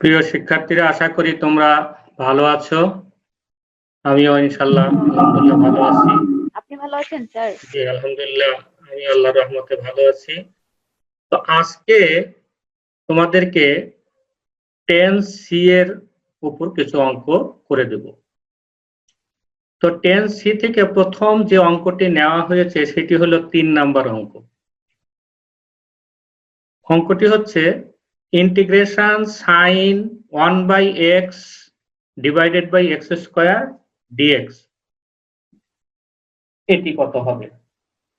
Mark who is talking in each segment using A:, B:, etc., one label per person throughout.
A: প্রিয় শিক্ষার্থীরা আশা করি তোমরা ভালো আছো। আমিও ইনশাল্লাহ আলহামদুলিল্লাহ ভালো আছি।
B: আপনি ভালো আছেন স্যার?
A: জি আলহামদুলিল্লাহ আমি আল্লাহর রহমতে ভালো আছি। তো আজকে তোমাদেরকে টেন সি এর উপর কিছু অঙ্ক করে দেব। তো টেন সি থেকে প্রথম যে অঙ্কটি নেওয়া হয়েছে সেটি হলো তিন নাম্বার অঙ্ক। অঙ্কটি হচ্ছে integration sine one by X divided by X square DX এটি কত হবে?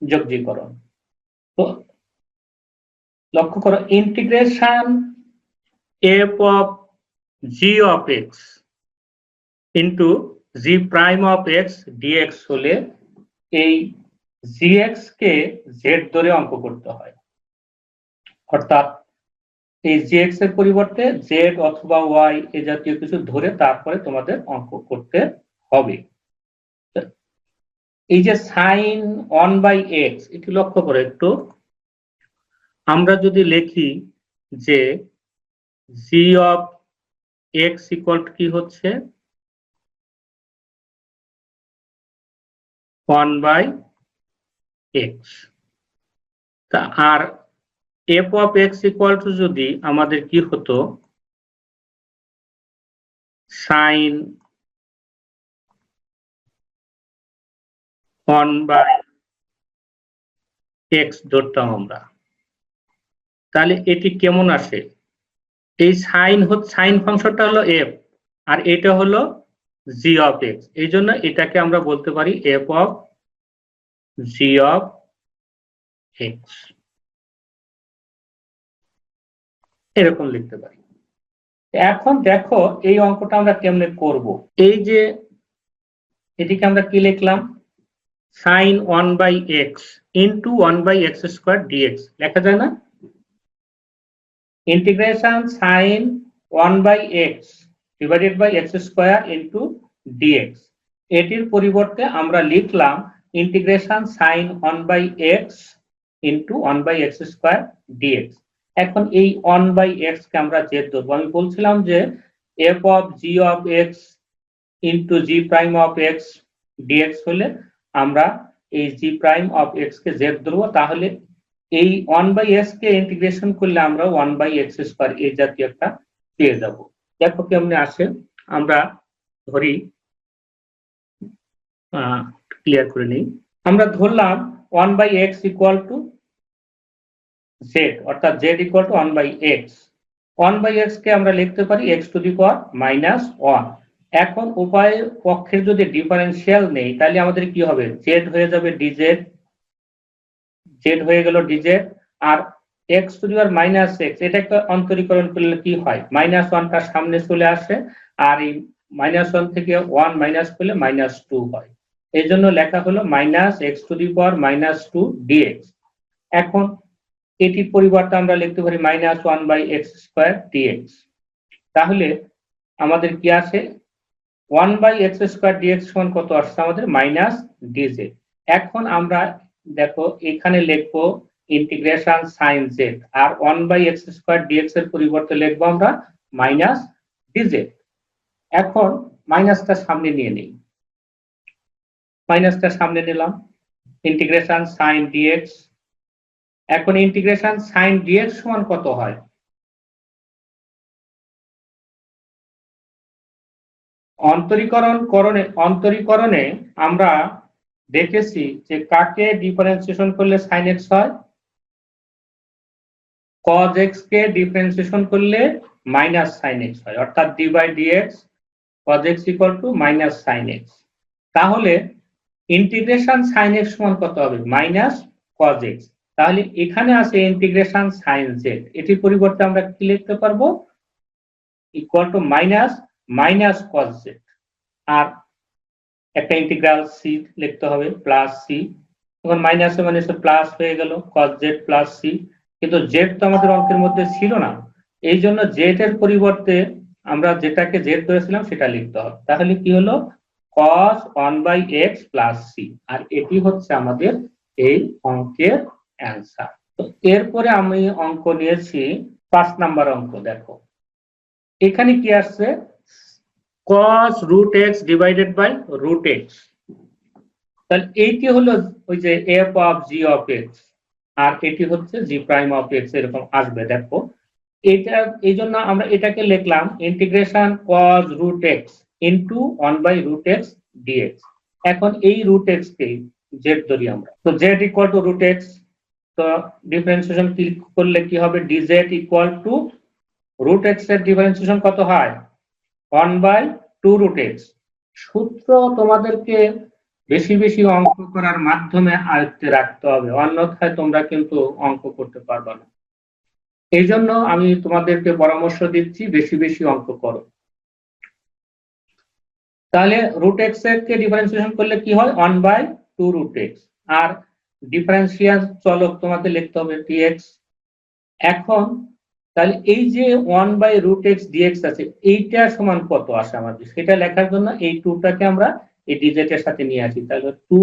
A: যোগজীকরণ তো লক্ষ্য করো integration F of G of X into G prime of X DX হলে এই জি এক্স কে জেড ধরে অঙ্ক করতে হয়। অর্থাৎ এই জি এক্সের পরিবর্তে জেড অথবা ওয়াই এ জাতীয় কিছু ধরে তারপরে তোমাদের অঙ্ক করতে হবে। এই যে সাইন ওয়ান বাই এক্স এটি লক্ষ্য করে একটু। আমরা যদি লিখি যে জি অফ এক্স ইকুয়াল কি হচ্ছে? ওয়ান বাই এক্স তা আর F of X equal to যদি আমাদের কি হতো? সাইন ওয়ান বাই এক্স ধরতাম আমরা। তাহলে এটি কেমন আসে? এই সাইন সাইন ফাংশনটা হলো এফ আর এটা হলো জি অফ এক্স এই জন্য এটাকে আমরা বলতে পারি F of G of X এরকম লিখতে পারি। এখন দেখো এই অঙ্কটা আমরা কেমনে করব? এই যে এটিকে আমরা কি লিখলাম? Sine one by X into one by X square DX লেখা যায় না? Integration sine one by X divided by X square into DX এটির পরিবর্তে আমরা লিখলাম integration sine one by X into one by X square DX এখন এই one by x কে আমরা জেড ধরবো। আমি বলছিলাম যে F of G of X into G prime of X DX হলে আমরা এই জি প্রাইম অফ এক্স কে জেড ধরবো। তাহলে এই ওয়ান বাই এক্স কে ইন্টিগ্রেশন করলে আমরা ওয়ান বাই এক্স স্কোয়ার এই জাতীয় একটা পেয়ে যাব। দেখো কেমনে আসে। আমরা ধরি ক্লিয়ার করে নিই। আমরা ধরলাম one by X equal to Z অর্থাৎ Z equal to one by X one by X কে আমরা লিখতে পারি X to the power minus one এখন উপায় পক্ষের যদি ডিফারেন্সিয়াল নেই, তাহলে আমাদের কি হবে? জেড হয়ে যাবে ডিজেড জেড হয়ে গেল DZ R X to the power minus X এটা একটা অন্তরীকরণ করলে কি হয়? মাইনাস ওয়ানটা সামনে চলে আসে, আর এই মাইনাস ওয়ান থেকে ওয়ান মাইনাস করলে মাইনাস টু হয়। এই জন্য লেখা হলো minus X to the power minus two DX এখন এটির পরিবর্তে আমরা লিখতে পারি minus one by X square DX তাহলে আমাদের কি আছে? One by X square DX সমান কত আসছে? আমাদের মাইনাস ডিজেড এখন আমরা দেখো, এখানে লিখব integration sine Z R one by X square DX এর পরিবর্তে লিখব আমরা মাইনাস ডিজেড এখন মাইনাসটা সামনে নিয়ে নিই। মাইনাসটা সামনে নিলাম। ইন্টিগ্রেশন সাইন ডিএক্স এখন ইন্টিগ্রেশন সাইন ডিএক্স সমান কত হয়? অন্তরীকরণ করণে অন্তরীকরণে আমরা দেখেছি যে কাকে ডিফারেন্সিয়েশন করলে সাইন এক্স হয়? কজ এক্স কে ডিফারেন্সিয়েশন করলে মাইনাস সাইন এক্স হয়। অর্থাৎ d by dx cos x equal to minus sine x তাহলে ইন্টিগ্রেশন সাইন এক্স সমান কত হবে? মাইনাস কজ এক্স তাহলে এখানে আছে ইন্টিগ্রেশন সাইন জেড এটির পরিবর্তে আমরা কি লিখতে পারব? Equal to minus minus cos z আর একটা ইন্টিগ্রাল সি লিখতে হবে প্লাস সি এখন মাইনাসে মাইনাসে প্লাস হয়ে গেল কজ জেড প্লাস সি কিন্তু জেড তো আমাদের অঙ্কের মধ্যে ছিল না। এই জন্য জেড এর পরিবর্তে আমরা যেটাকে জেড ধরেছিলাম সেটা লিখতে হবে। তাহলে কি হলো? Cos one by x plus c আর এটি হচ্ছে আমাদের এই অঙ্কের অ্যান্সার তো এরপরে আমি অঙ্ক নিয়েছি পাঁচ নাম্বার অঙ্ক, দেখো। এখানে কি আসছে? cos root x divided by root x তাহলে এইটি হলো ওই যে f of g of x, আর এটি হচ্ছে g প্রাইম অফ x, এরকম আসবে, দেখো। এটা এই জন্য আমরা এটাকে লিখলাম integration cos root x into one by root x dx এখন এই রুট এক্স কে জেড ধরি আমরা। তো z equal to root x তো ডিফারেন্সিয়েশন ক্লিক করলে কি হবে? ডিজেড ইকুয়াল টু রুট এক্সের ডিফারেন্সিয়েশন কত হয়? One by two root x সূত্র তোমাদেরকে বেশি বেশি অঙ্ক করার মাধ্যমে আয়ত্তে রাখতে হবে। অন্যথায় তোমরা কিন্তু অঙ্ক করতে পারবে না। এই জন্য আমি তোমাদেরকে পরামর্শ দিচ্ছি, বেশি বেশি অঙ্ক করো। তাহলে রুট এক্স কে ডিফারেন্সিয়েশন করলে কি হয়? One by two root x R differential চলক তোমাকে লিখতে হবে টিএক্স এখন, তাহলে এই যে one by root x dx আছে, এইটা সমান কত আসে আমাদের? সেটা লেখার জন্য এই টুটাকে আমরা এই ডিজেট এর সাথে নিয়ে আসি। তাহলে two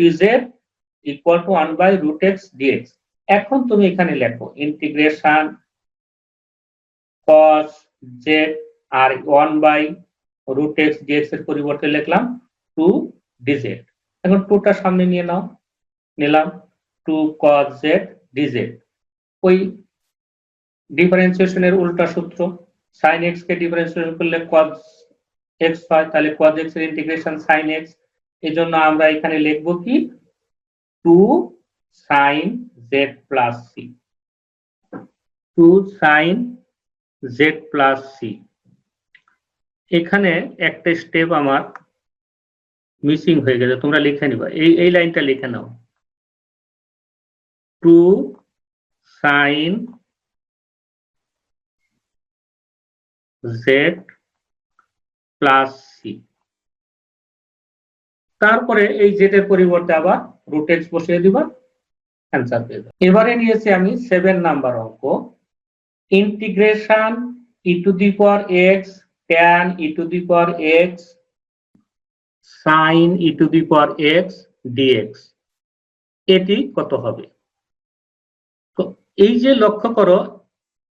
A: dz equal to one by root x dx এখন তুমি এখানে লেখো integration cos z R one by root x dx এর পরিবর্তে লিখলাম টু ডিজেড এখন টুটা সামনে নিয়ে নাও। নিলাম টু cos z ডিজেড ওই ডিফারেন্সিয়েশনের উল্টা সূত্র, sin x কে ডিফারেন্সিয়েশন করলে cos x হয়, তাহলে cos x এর ইন্টিগ্রেশন sin x এই জন্য আমরা এখানে লিখব কি? Two sin z plus c two sin z plus c এখানে একটা স্টেপ আমার মিসিং হয়ে গেছে, তোমরা লিখে নিবা। এই এই লাইনটা লিখে নাও। Two sine z plus c. তারপরে এই জেড পরিবর্তে আবার রুট এক্স বসিয়ে দিবা অ্যান্সার পেয়ে যাবে। এবারে নিয়েছি আমি সেভেন নাম্বার অঙ্ক। Integration e to the power x tan e to the power x, sin e to the power x dx এটি কত হবে? এই যে লক্ষ্য করো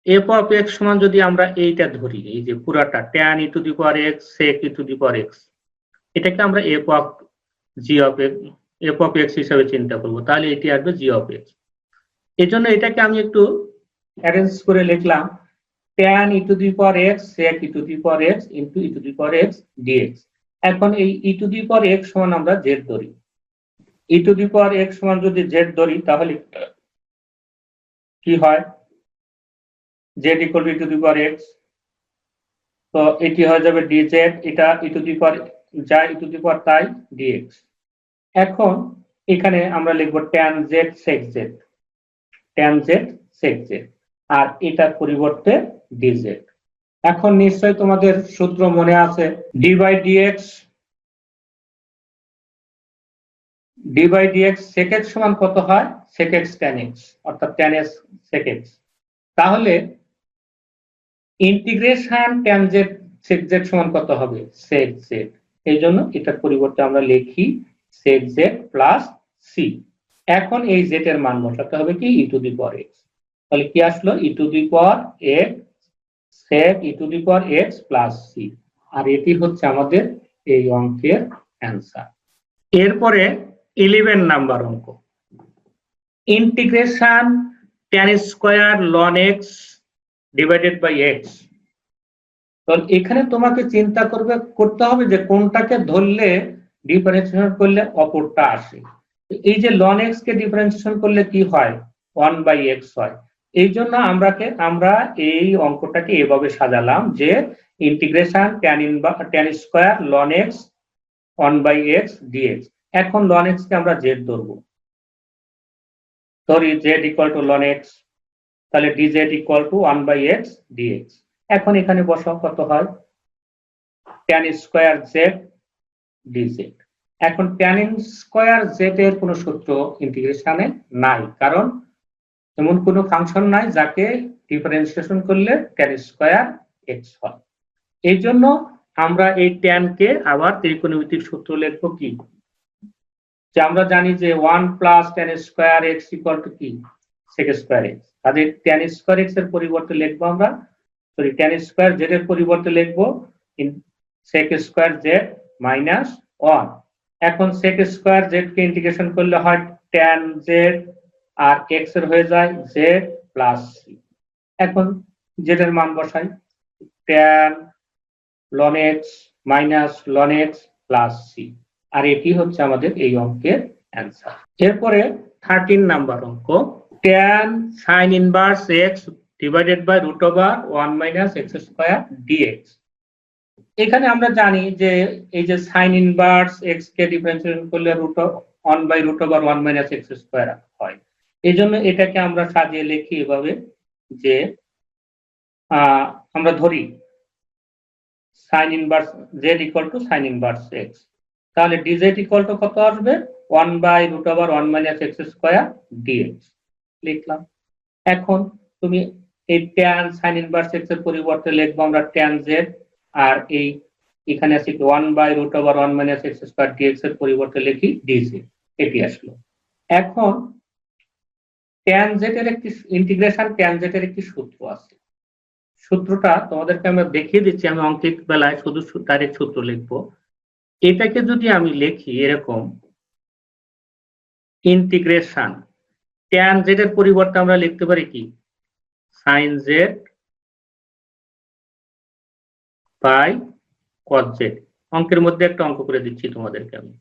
A: এফ অফ এক্স সমান যদি আমরা এইটা ধরি, এই যে পুরাটা tan e to the power x sec e to the power x এটাকে আমরা f of g of f of x হিসাবে চিন্তা করব, তাহলে এটি আসবে জি অফ এক্স এই জন্য এটাকে আমি একটু অ্যারেঞ্জ করে লিখলাম tan e to the power x sec e to the power x into e to the power x dx এখন এই ই টু দি পাওয়ার এক্স সমান আমরা জেড ধরি। ই টু দি পর এক্স সমান যদি জেড ধরি, তাহলে কি হয়? z equal to e to the power x তো এটি হয়ে যাবে dz, এটা e to the power, যা e to the power তাই dx এখন এখানে আমরা লিখব tan Z sec Z tan Z sec Z আর এটার পরিবর্তে ডিজেড এখন নিশ্চয় তোমাদের সূত্র মনে আছে d by d x d by dx সেকেক্স সমান কত হয়? সেকেক্স ট্যান এক্স অর্থাৎ ট্যান এক্স সেকেক্স তাহলে integration tan z sec Z সমান কত হবে? সেক জেড এই জন্য এটার পরিবর্তে আমরা লিখি সেক জেড প্লাস সি এখন এই জেড এর মান বসাতে হবে কি? ই টু দি পাওয়ার এক্স তাহলে কি আসলো? E to the power x sec e to the power x plus c আর এটি হচ্ছে আমাদের এই অঙ্কের অ্যান্সার এরপরে ইলেভেন নাম্বার অঙ্ক। Integration tan square ln x divided by x তো এখানে তোমাকে চিন্তা করবে, করতে হবে যে কোনটাকে ধরলে ডিফারেন্সিয়েশন করলে অপরটা আসে। এই যে লন এক্স কে ডিফারেন্সিয়েশন করলে কি হয়? ওয়ান বাই এক্স হয়। এই জন্য আমরাকে, আমরা এই অঙ্কটাকে এভাবে সাজালাম যে integration tan in tan square ln x one by x dx এখন লন এক্স কে আমরা জেড ধরবো। ধরি z equal to ln x তাহলে d z equal to one by x dx এখন এখানে বসাও কত হয়? ট্যান স্কোয়ার জেড ডিজেড এখন ট্যান স্কোয়ার জেড এর কোনো সূত্র ইন্টিগ্রেশনে নাই, কারণ এমন কোনো ফাংশন নাই যাকে ডিফারেন্সিয়েশন করলে ট্যান স্কোয়ার এক্স হয়। এই জন্য আমরা এই ট্যান কে আবার ত্রিকোণমিতিক সূত্র লিখব কি? যে আমরা জানি যে one plus tan square x equal to কি? সেক স্কোয়ার এক্স তাদের ট্যান স্কোয়ার এক্সের পরিবর্তে লিখব আমরা। সরি ট্যান স্কোয়ার জেড এর পরিবর্তে লিখব sec square z minus one এখন সেক স্কোয়ার জেড কে ইন্টিগ্রেশন করলে হয় ট্যান জেড আর এক্সের হয়ে যায় জেড প্লাস সি এখন জেড এর মান বসাই। Tan ln x minus ln x plus c আর এটি হচ্ছে আমাদের এই অঙ্কের অ্যান্সার এরপরে থার্টিন নাম্বার অঙ্ক। Tan sine inverse x divided by root over one minus x square dx এখানে আমরা জানি যে এই যে সাইন ইনভার্স এক্স কে ডিফারেন্সিয়েশন করলে root one by root over one minus x square হয়। এই জন্য এটাকে আমরা সাজিয়ে লিখি এভাবে যে আমরা ধরি sine inverse z equal to sine inverse x তাহলে ডিজেড ইকুয়াল কত আসবে? One by root over one minus x square dx লিখলাম। এখন তুমি এই ট্যান সাইন ইনভার্স এক্সের পরিবর্তে লিখব আমরা ট্যান জেড আর এই এখানে আছে one by root over one minus x square dx এর পরিবর্তে লিখি ডিজেড এটি আসলো। এখন ট্যান জেড এর একটি ইন্টিগ্রেশন ট্যান জেড এর একটি সূত্র আছে। সূত্রটা তোমাদেরকে আমরা দেখিয়ে দিচ্ছি, আমি অঙ্কিত বেলায় শুধু এক সূত্র লিখব। এটাকে যদি আমি লিখি এরকম ইন্টিগ্রেশন ট্যান জেড এর পরিবর্তে আমরা লিখতে পারি কি? Sine z by cos z অঙ্কের মধ্যে একটা অঙ্ক করে দিচ্ছি তোমাদেরকে আমি।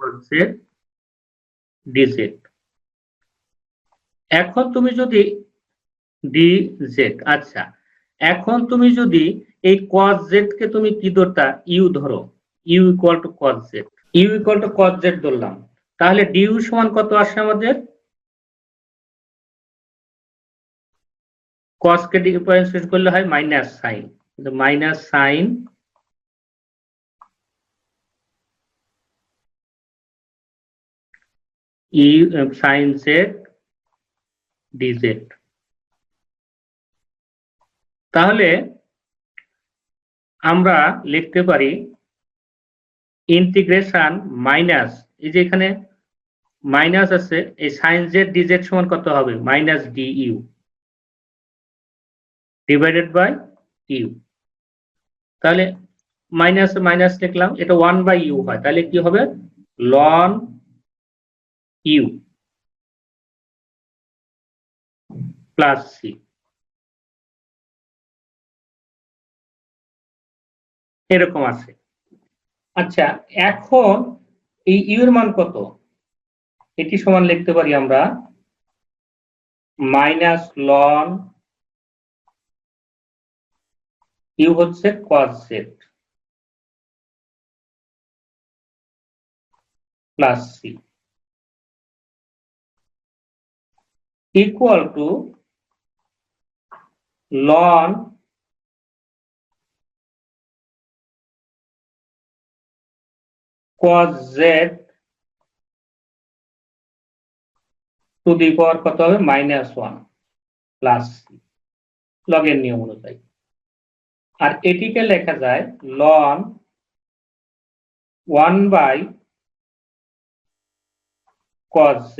A: কস জেড ডিজেড এখন তুমি যদি ডি জেড আচ্ছা। এখন তুমি যদি এই কস জেড কে তুমি কি ধরতা? ইউ ধরো। U equal to cos z u equal to cos z ধরলাম। তাহলে ডিউ সমান কত আসে আমাদের? কস কে ডিফারেন্সিয়েট করলে হয় minus sine minus sine e sine z dz তাহলে আমরা লিখতে পারি ইন্টিগ্রেশন মাইনাস এই যে এখানে মাইনাস আছে, এই সাইন জেড ডিজেড সমান কত হবে? Minus d u divided by u তাহলে মাইনাস মাইনাস লিখলাম, এটা ওয়ান বাই ইউ হয়। তাহলে কি হবে? লন ইউ প্লাস সি এরকম আছে। আচ্ছা এখন এই ইউ এর মান কত? এটি সমান লিখতে পারি আমরা মাইনাস লন ইউ হচ্ছে cos z plus c equal to ln cos z to the power কত হবে? মাইনাস ওয়ান প্লাস লগের নিয়ম অনুযায়ী। আর এটিকে লেখা যায় ln one by cos z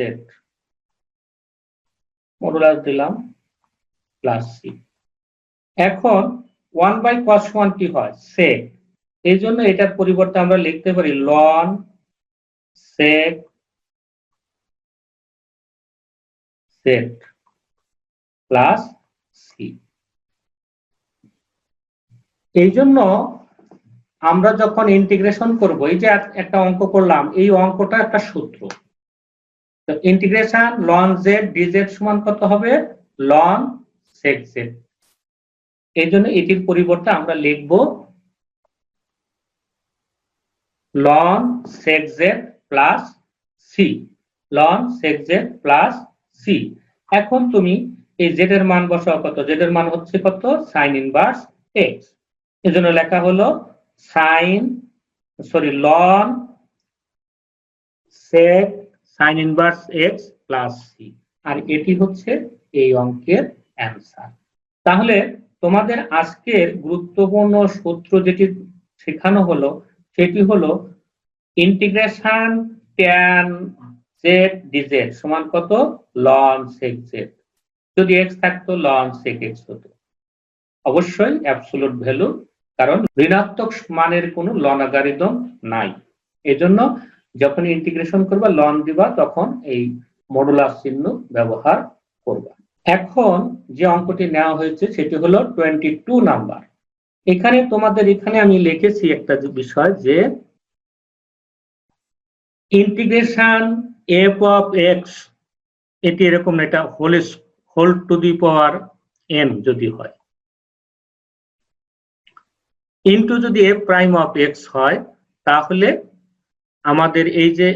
A: modulus দিলাম প্লাস সি এখন ওয়ান বাই কস সমান কি হয়? সেক এই জন্য এটার পরিবর্তে আমরা লিখতে পারি ln sec set plus c এই জন্য আমরা যখন ইন্টিগ্রেশন করব, এই যে একটা অঙ্ক করলাম, এই অঙ্কটা একটা সূত্র। তো ইন্টিগ্রেশন লন জেড ডিজেড সমান কত হবে? লন সেক জেড এই জন্য এটির পরিবর্তে আমরা লিখব ln sec z plus c ln sec z plus c এখন তুমি এই জেড এর মান বসাও কত? জেড এর মান হচ্ছে কত? সাইন ইনভার্স এক্স এজন্য লেখা হলো sine sorry ln sec sine inverse x plus c আর এটি হচ্ছে এই অঙ্কের অ্যান্সার তাহলে তোমাদের আজকের গুরুত্বপূর্ণ সূত্র যেটি শেখানো হলো সেটি হলো ইন্টিগ্রেশন ট্যান জেড ডিজেড সমান কত? লন সেক জেড যদি এক্স থাকতো লন সেক এক্স হতো। অবশ্যই অ্যাবসোলুট ভ্যালু কারণ ঋণাত্মক মানের কোনো লন লনাগারিদম নাই। এজন্য যখন ইন্টিগ্রেশন করবা লন দিবা, তখন এই মডুলাস চিহ্ন ব্যবহার করবা। এখন যে অঙ্কটি নেওয়া হয়েছে, সেটি হলো টোয়েন্টি টু নাম্বার এখানে তোমাদের এখানে আমি লিখেছি একটা বিষয় যে ইন্টিগ্রেশন এফ অফ এক্স এটি এরকম এটা whole whole to the power n যদি হয়। ইন্টু যদি এফ প্রাইম অফ এক্স হয়, তাহলে আমাদের এই যে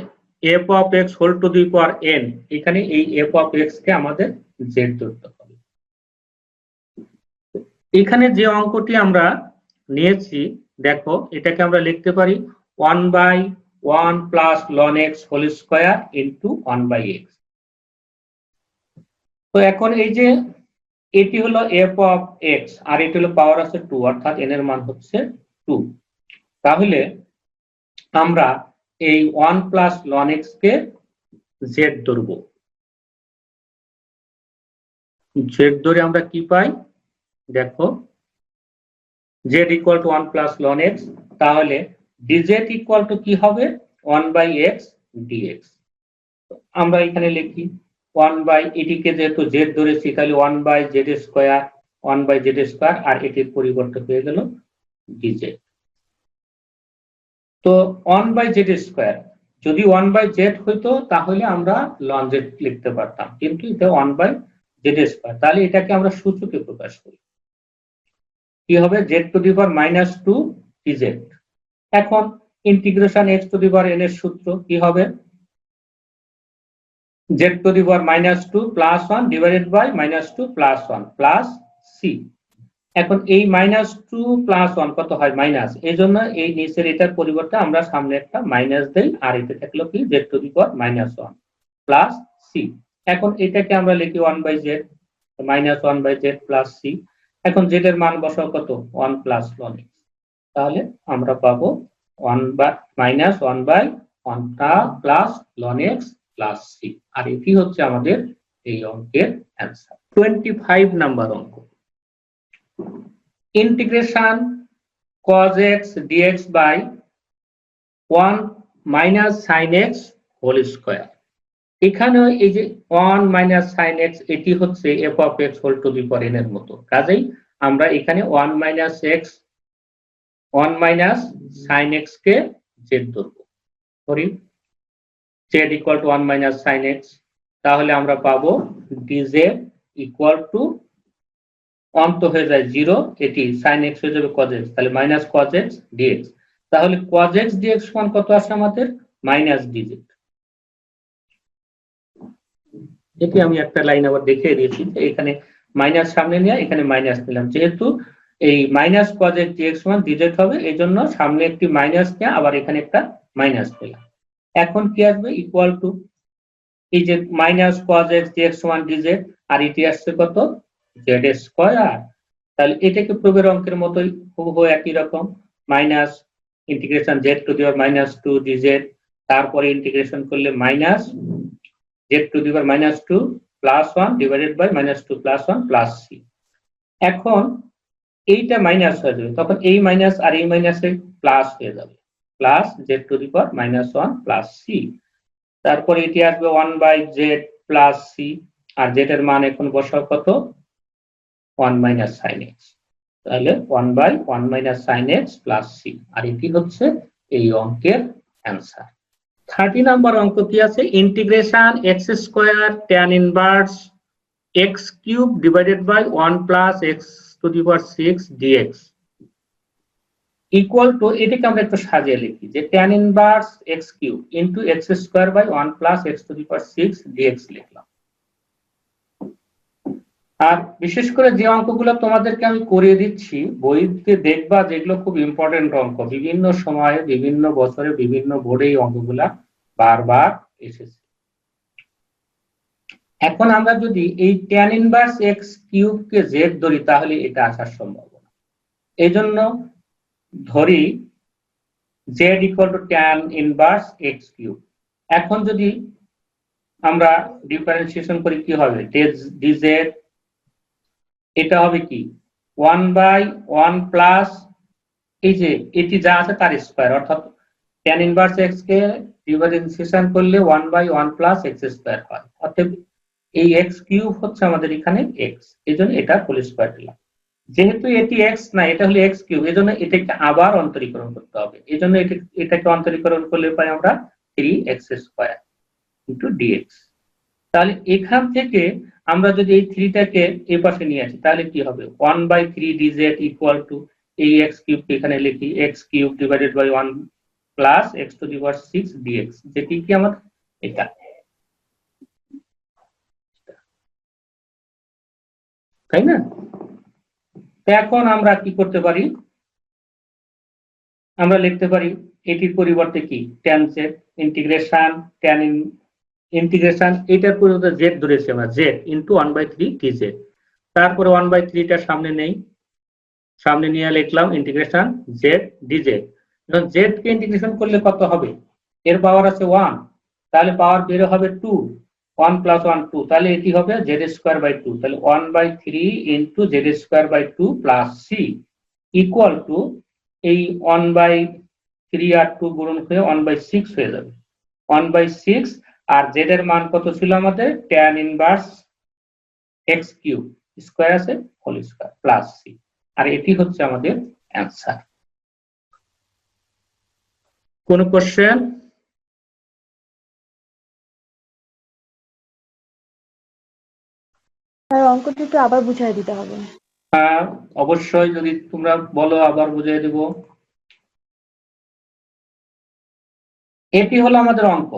A: f of x whole to the power n এখানে এই এফ অফ এক্স কে আমাদের জেড ধরতে এখানে যে অঙ্কটি আমরা নিয়েছি, দেখো, এটাকে আমরা লিখতে পারি one by one plus ln x whole square into one by x তো এখন এই যে এটি হলো এফ অফ এক্স আর এটি হলো পাওয়ার আছে টু অর্থাৎ এন এর মান হচ্ছে টু তাহলে আমরা এই ওয়ান প্লাস লন এক্স কে জেড ধরব। জেড ধরে আমরা কি পাই? দেখো z equal to one plus ln x তাহলে ডিজেড ইকুয়াল টু কি হবে? ওয়ান বাই এক্স ডিএক্স আমরা এখানে লিখি ওয়ান বাই এটিকে যেহেতু জেড ধরেছি, তাহলে one by z square one by z square আর এটির পরিবর্তে হয়ে গেল ডিজেড তো ওয়ান বাই জেড স্কোয়ার যদি ওয়ান বাই জেড হইতো, তাহলে আমরা লন জেড লিখতে পারতাম, কিন্তু এটা ওয়ান বাই জেড স্কোয়ার তাহলে এটাকে আমরা সূচকে প্রকাশ করি। কি হবে? Z to the power minus two dz এখন integration x to the power n এর সূত্র কি হবে? Z to the power minus two plus one divided by minus two plus one plus c এখন এই মাইনাস টু প্লাস ওয়ান কত হয়? Minus এই জন্য এই নিচের এটার পরিবর্তে আমরা সামনে একটা মাইনাস দেই, আর এটা থাকল কি? Z to the power minus one plus c এখন এটাকে আমরা লিখি one by z minus one by z plus c এখন জেড এর মান বসাও কত? ওয়ান প্লাস লন তাহলে আমরা পাবো one by minus one by one plus ln x plus c আর এটি হচ্ছে আমাদের এই অঙ্কের অ্যান্সার টোয়েন্টি ফাইভ নাম্বার অঙ্ক। Integration cos x dx by 1 minus sin x whole square এখানে এই যে ওয়ান মাইনাস সাইন এক্স এটি হচ্ছে f of x whole to the n এর মতো। কাজেই আমরা এখানে one minus x one minus sine x কে জেড ধরব। ধরি z equal to 1 minus sine x তাহলে আমরা পাবো dz ইকুয়াল টু ওয়ান তো হয়ে যায় জিরো এটি সাইন এক্স হয়ে যাবে কজ এক্স তাহলে মাইনাস কজ এক্স ডিএক্স তাহলে কজ এক্স ডিএক্স সমান কত আসে আমাদের? মাইনাস ডিজেড এটি আমি একটা লাইন আবার দেখিয়ে দিয়েছি এখানে মাইনাস সামনে নিয়ে এখানে মাইনাস নিলাম। যেহেতু এই মাইনাস কজ এক্স ডিএক্স সমান ডিজেড হবে এই জন্য সামনে একটি মাইনাস নিয়ে আবার এখানে একটা মাইনাস পেলাম এখন কি আসবে? ইকুয়াল টু এই যে মাইনাস কজ এক্স ডিএক্স সমান ডিজেড আর এটি আসছে কত? জেড স্কোয়ার তাহলে এটাকে প্রবের অঙ্কের মতোই হুবহু একই রকম। Minus integration z to the power minus two dz তারপরে ইন্টিগ্রেশন করলে minus z to the power minus two plus one divided by minus two plus one plus c এখন এইটা মাইনাস হয়ে যাবে। তখন এই মাইনাস আর এই মাইনাসে প্লাস হয়ে যাবে। Plus z to the power minus one plus c তারপরে এটি আসবে one by z plus c R z এর মান এখন বসাও কত? ওয়ান মাইনাস সাইন এক্স তাহলে one by one minus sine x plus c আর এটি হচ্ছে এই অঙ্কের অ্যান্সার থার্টি নাম্বার অঙ্ক কি আছে? Integration x square tan inverse x cube divided by one plus x to the power six dx equal to এটিকে আমরা একটু সাজিয়ে লিখি যে tan inverse x cube into x square by one plus x to the power six dx লিখলাম। আর বিশেষ করে যে অঙ্কগুলো তোমাদেরকে আমি করিয়ে দিচ্ছি, বইতে দেখবা যেগুলো খুব ইম্পর্টেন্ট অঙ্ক। বিভিন্ন সময়ে, বিভিন্ন বছরে, বিভিন্ন বোর্ডে এই অঙ্কগুলা বারবার এসেছে। এখন আমরা যদি এই ট্যান ইনভার্স এক্স কিউব কে জেড ধরি, তাহলে এটা আসার সম্ভাবনা। এই জন্য ধরি z equal to tan inverse x cube এখন যদি আমরা ডিফারেন্সিয়েশন করি, কি হবে? ডিজেড এটা হবে কি? ওয়ান বাই ওয়ান প্লাস এই যে, এটি যা আছে তার স্কোয়ার অর্থাৎ ট্যান ইনভার্স এক্স কে ডিফারেন্সিয়েশন করলে one by one plus x square হয়। অর্থাৎ এই এক্স কিউব হচ্ছে আমাদের এখানে এক্স এই জন্য এটা হোল স্কোয়ার দিলাম। যেহেতু এটি এক্স না, এটা হলো এক্স কিউব এই জন্য এটাকে আবার অন্তরীকরণ করতে হবে। এই জন্য এটা, এটাকে অন্তরীকরণ করলে পাই আমরা three x square into dx তাহলে এখান থেকে আমরা যদি এই থ্রিটাকে এই পাশে নিয়ে আসি, তাহলে কি হবে? One by three dz equal to এই এক্স কিউব এখানে লিখি x cube divided by one plus x to the power six dx যেটি কি আমাদের? এটা। তাই না? এখন আমরা কি করতে পারি? আমরা লিখতে পারি, এটির পরিবর্তে কি? Tan z integration tan integration এটার পরিবর্তে জেড ধরেছি আমরা z into one by three T z তারপরে ওয়ান বাই থ্রিটা সামনে নেই। সামনে নিয়ে লিখলাম ইন্টিগ্রেশন জেড ডিজেড এখন জেড কে ইন্টিগ্রেশন করলে কত হবে? এর পাওয়ার আছে ওয়ান তাহলে পাওয়ার বের হবে two one plus one two তাহলে এটি হবে জেড স্কোয়ার বাই টু তাহলে one by three into z square by two plus c equal to এই ওয়ান বাই থ্রি আর টু গুণন হয়ে ওয়ান বাই সিক্স হয়ে যাবে। ওয়ান বাই সিক্স আর জেড এর মান কত ছিল আমাদের? Tan inverse x cube square আছে হোল স্কোয়ার প্লাস সি আর এটি হচ্ছে আমাদের অ্যান্সার কোন কোশ্চেন
B: অঙ্কটা একটু আবার বুঝাই দিতে হবে।
A: হ্যাঁ অবশ্যই যদি তোমরা বলো আবার বুঝিয়ে দেব। এটি হলো আমাদের অঙ্ক।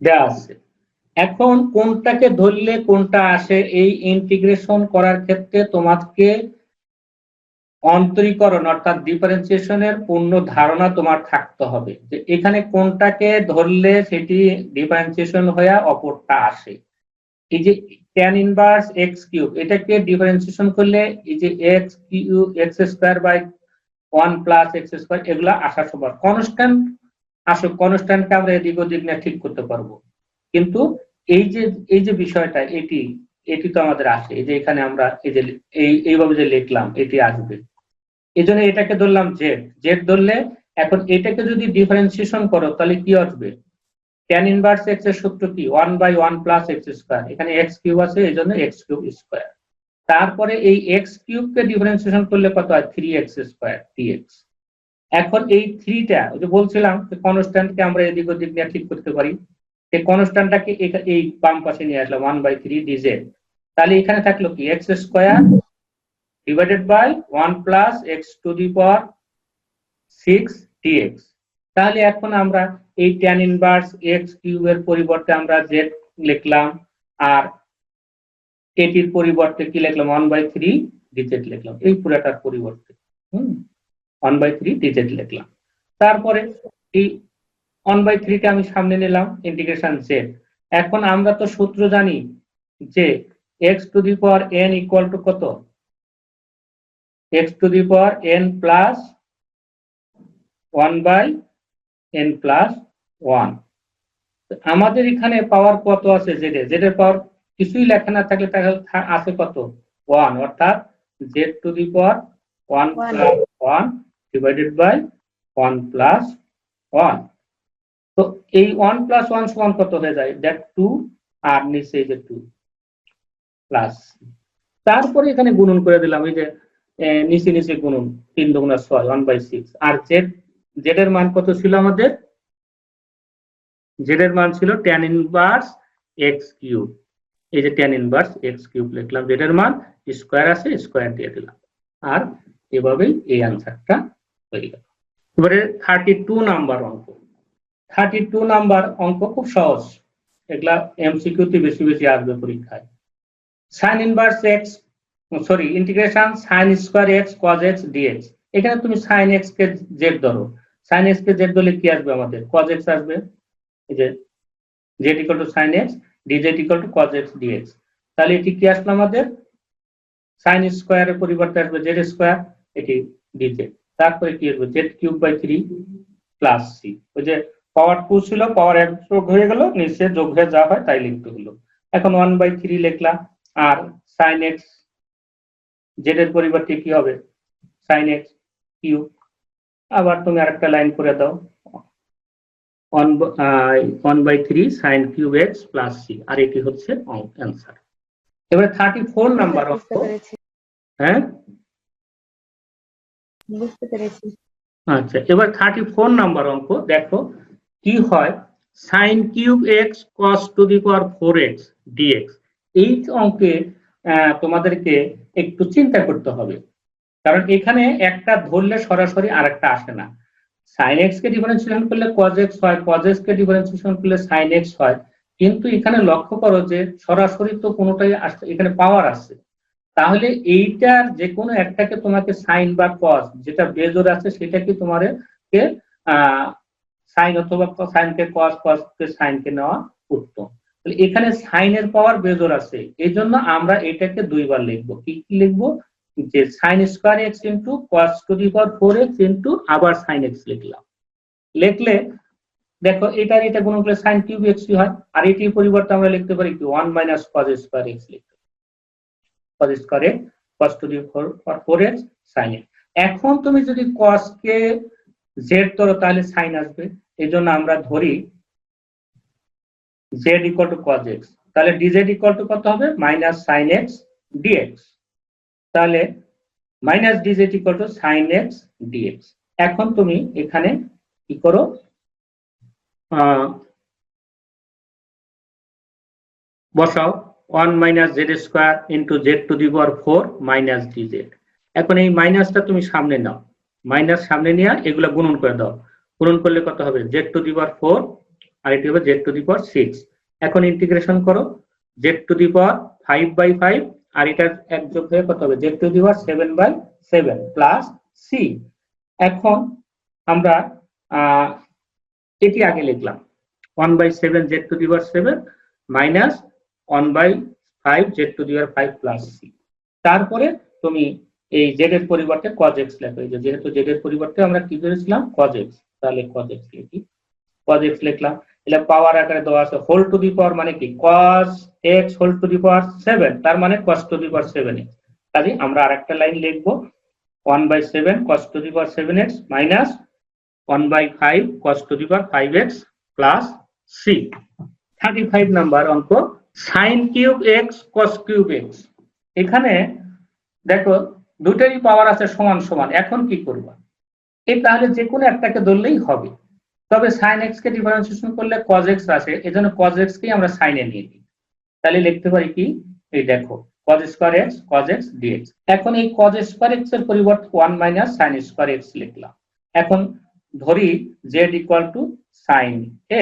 A: দেওয়া আছে। এখন কোনটাকে ধরলে কোনটা আসে এই ইন্টিগ্রেশন করার ক্ষেত্রে তোমাকে অন্তরীকরণ অর্থাৎ ডিফারেন্সিয়েশনের পূর্ণ ধারণা তোমার থাকতে হবে যে এখানে কোনটাকে ধরলে সেটি ডিফারেন্সিয়েশন হয়ে অপরটা আসে। এই যে ট্যান ইনভার্স এক্স কিউব এটাকে ডিফারেন্সিয়েশন করলে এই যে x q x square by one plus x square এগুলো আসার সময় কনস্ট্যান্ট আসুক কনস্ট্যান্টকে আমরা এদিক ওদিক নিয়ে ঠিক করতে পারব। কিন্তু এই যে এই যে বিষয়টা, এটি এটি তো আমাদের আসে। এই যে এখানে আমরা এই যে, এই, এইভাবে যে লিখলাম, এটি আসবে। এই জন্য এটাকে ধরলাম জেড। জেড ধরলে এখন এটাকে যদি ডিফারেন্সিয়েশন করো, তাহলে কি আসবে? ট্যান ইনভার্স এক্সের সূত্র কি? One by one plus x square এখানে এক্স কিউব আছে এই জন্য এক্স কিউব স্কোয়ার তারপরে এই এক্স কিউবকে ডিফারেন্সিয়েশন করলে কত হয়? থ্রি এক্স স্কোয়ার এক্স এখন এই থ্রিটা ওই যে বলছিলাম কনস্ট্যান্টকে আমরা এদিক ওদিক নিয়ে ঠিক করতে পারি এই কনস্ট্যান্টটাকে এই বাম পাশে নিয়ে আসলাম ওয়ান বাই থ্রি ডিজেড তাহলে এখানে থাকল কি? X square divided by one plus x to the power six dx তাহলে এখন আমরা এই ট্যান ইনভার্স এক্স কিউবের পরিবর্তে আমরা জেড লিখলাম, আর এটির পরিবর্তে কি লিখলাম? ওয়ান বাই থ্রি ডিজেড লিখলাম। এই পুরাটার পরিবর্তে। হুম? ওয়ান বাই থ্রি ডিজেড লিখলাম। তারপরে এই ওয়ান বাই থ্রিটা আমি সামনে নিলাম ইন্টিগ্রেশন জেড এখন আমরা তো সূত্র জানি যে x to the power n equal to কত? X to the power n plus one by n plus one আমাদের এখানে পাওয়ার কত আছে জেডে জেডের পাওয়ার কিছুই লেখা না থাকলে তাহলে আছে কত? ওয়ান অর্থাৎ z to the power one plus one divided by one plus one তো এই ওয়ান প্লাস ওয়ান সমান কত হয়ে যায়? দ্যাট টু আর নিচে এই যে টু প্লাস তারপরে এখানে গুণন করে দিলাম, এই যে নিচে নিচে গুণন, তিন দুগুণা ছয় ওয়ান বাই সিক্স আর জেড জেড এর মান কত ছিল আমাদের? জেড এর মান ছিল ট্যান ইনভার্স এক্স কিউব এই যে ট্যান ইনভার্স এক্স কিউব লিখলাম জেড এর মান স্কোয়ার আছে স্কোয়ার দিয়ে দিলাম। আর এভাবেই এই আনসারটা হয়ে গেল। এবারে থার্টি টু নাম্বার অঙ্ক। থার্টি টু নাম্বার অঙ্ক খুব সহজ। এগুলা এমসিকিউতে বেশি বেশি আসবে পরীক্ষায়। Sine inverse x sorry integration sine square x cos x dx এখানে তুমি সাইন এক্স কে জেড ধরো। সাইন এক্স কে জেড ধরলে কি আসবে আমাদের? কজ এক্স আসবে। এই যে z equal to sine x dz equal to cos x dx তাহলে এটি কি আসলো আমাদের? সাইন স্কোয়ারের পরিবর্তে আসবে জেড স্কোয়ার এটি ডিজেড তারপরে কি আসবে z cube by three plus c ওই যে পাওয়ার টু ছিল পাওয়ার এক যোগ হয়ে গেল নিচে যোগ হয়ে যা হয় তাই লিখতে হলো। এখন ওয়ান বাই থ্রি লিখলাম আর সাইন এক্স জেড এর পরিবর্তে কি হবে? সাইন এক্স কিউ আবার তুমি আরেকটা লাইন করে দাও। One by three sine cube x plus c আর এটি হচ্ছে অ্যান্সার এবারে থার্টি ফোর নাম্বার অঙ্ক হ্যাঁ?
B: বুঝতে পেরেছি।
A: আচ্ছা এবার থার্টি ফোর নাম্বার অঙ্ক, দেখো, কি হয়? Sine cube x cos to the power four x dx এই অঙ্কে তোমাদেরকে একটু চিন্তা করতে হবে। কারণ এখানে একটা ধরলে সরাসরি আরেকটা আসে না। সাইন এক্স কে ডিফারেন্সিয়েশন করলে কজ এক্স হয় কজ এক্স কে ডিফারেন্সিয়েশন করলে সাইন এক্স হয়। কিন্তু এখানে লক্ষ্য করো যে সরাসরি তো কোনোটাই আসছে এখানে পাওয়ার আছে তাহলে এইটার যে কোনো একটাকে তোমাকে সাইন বা কজ যেটা বেজোর আছে সেটা কি তোমাদেরকে সাইন অথবা সাইনকে কজ কজকে সাইনকে নেওয়া উত্তম। তাহলে এখানে সাইনের পাওয়ার বেজোর আছে এই জন্য আমরা এটাকে দুইবার লিখব। কি কি লিখব? যে sine square x into cos to the power four x into আবার সাইন এক্স লিখলাম। লিখলে, দেখো এটার এটা গুণ করলে সাইন কিউব এক্স হয়? আর এটির পরিবর্তে আমরা লিখতে পারি কি? One minus cos square x লিখতে। Cos square x to the four four x sine এখন তুমি যদি কস কে জেড ধরো, তাহলে সাইন আসবে। এই জন্য আমরা ধরি z equal to cos x তাহলে ডিজেড ইকুয়াল টু কত হবে? মাইনাস সাইন এক্স ডিএক্স তাহলে minus dz equal to sine x dx এখন তুমি এখানে কি করো? বসাও। One minus z square into z to the power four minus dz এখন এই মাইনাসটা তুমি সামনে নাও। মাইনাস সামনে নিয়ে এগুলো গুণন করে দাও। গুণন করলে কত হবে? Z to the power four আর এটি হবে z to the power six. এখন ইন্টিগ্রেশন করো। Z to the power five by five আর এটা এক যোগ হয়ে কত হবে? Z to the power seven by seven plus c. এখন আমরা এটি আগে লিখলাম। One by seven z to the power seven minus one by five z to the power five plus c তারপরে তুমি এই জেড এর পরিবর্তে কজ এক্স লেখো। এই যেহেতু জেড এর পরিবর্তে আমরা কি করেছিলাম? কজ এক্স তাহলে কজ এক্স লিখি। কজ এক্স লিখলাম। এটা পাওয়ার আকারে দেওয়া আছে হোল টু দি পাওয়ার মানে কি? Cos x whole to the power seven তার মানে cos to the power seven x কাজে আমরা আরেকটা লাইন লিখব। One by seven cos to the power seven x minus one by five cos to the power five x plus c thirty five number অঙ্ক sine cube x cos cube x এখানে দেখো দুটারই পাওয়ার আছে সমান সমান, এখন কি করবা? এই তাহলে যে কোনো একটাকে ধরলেই হবে। তবে সাইন এক্স কে ডিফারেন্সিয়েশন করলে কজ এক্স আসে এই জন্য কজ এক্স কেই আমরা সাইনে নিয়ে নিই। তাহলে লিখতে পারি কি? এই দেখো cos square x cos x dx এখন এই কজ স্কোয়ার এক্সের পরিবর্তে one minus sine square x লিখলাম। এখন ধরি z equal to sine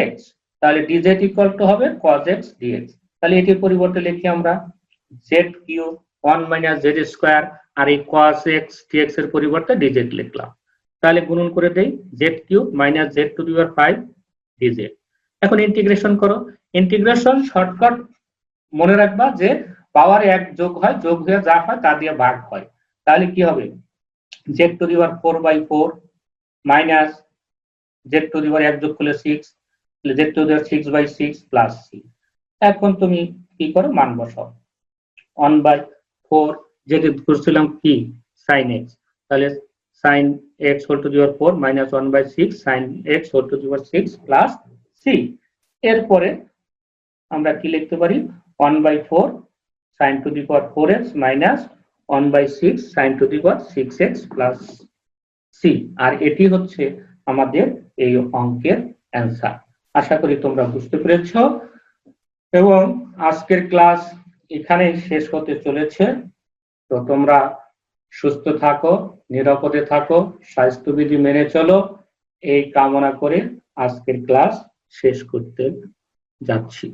A: x তাহলে ডিজেড ইকুয়াল টু হবে কজ এক্স ডিএক্স তাহলে এটির পরিবর্তে লিখি আমরা z cube one minus z square আর এই কজ এক্স ডিএক্স এর পরিবর্তে ডিজেড লিখলাম। তাহলে গুণন করে দেই z cube minus z to the power five dz এখন ইন্টিগ্রেশন করো। ইন্টিগ্রেশন শর্টকাট মনে রাখবা যে পাওয়ার এক যোগ হয়, যোগ হয়ে যা হয় তা দিয়ে ভাগ হয়। তাহলে কি হবে? Z to the power four by four minus z to the power এক যোগ করলে six z to the power six by six plus c এখন তুমি কি করো? মান বসাও। ওয়ান বাই ফোর যেটি ধরছিলাম কি? সাইন এক্স তাহলে sine x whole to power four minus one by six sine x whole to power six plus c এরপরে আমরা কি লিখতে পারি? One by four sine to the power four x minus one by six sine to the power six x plus c আর এটি হচ্ছে আমাদের এই অঙ্কের অ্যান্সার আশা করি তোমরা বুঝতে পেরেছ। এবং আজকের ক্লাস এখানেই শেষ হতে চলেছে। তো তোমরা সুস্থ থাকো, নিরাপদে থাকো, স্বাস্থ্যবিধি মেনে চলো। এই কামনা করে আজকের ক্লাস শেষ করতে যাচ্ছি।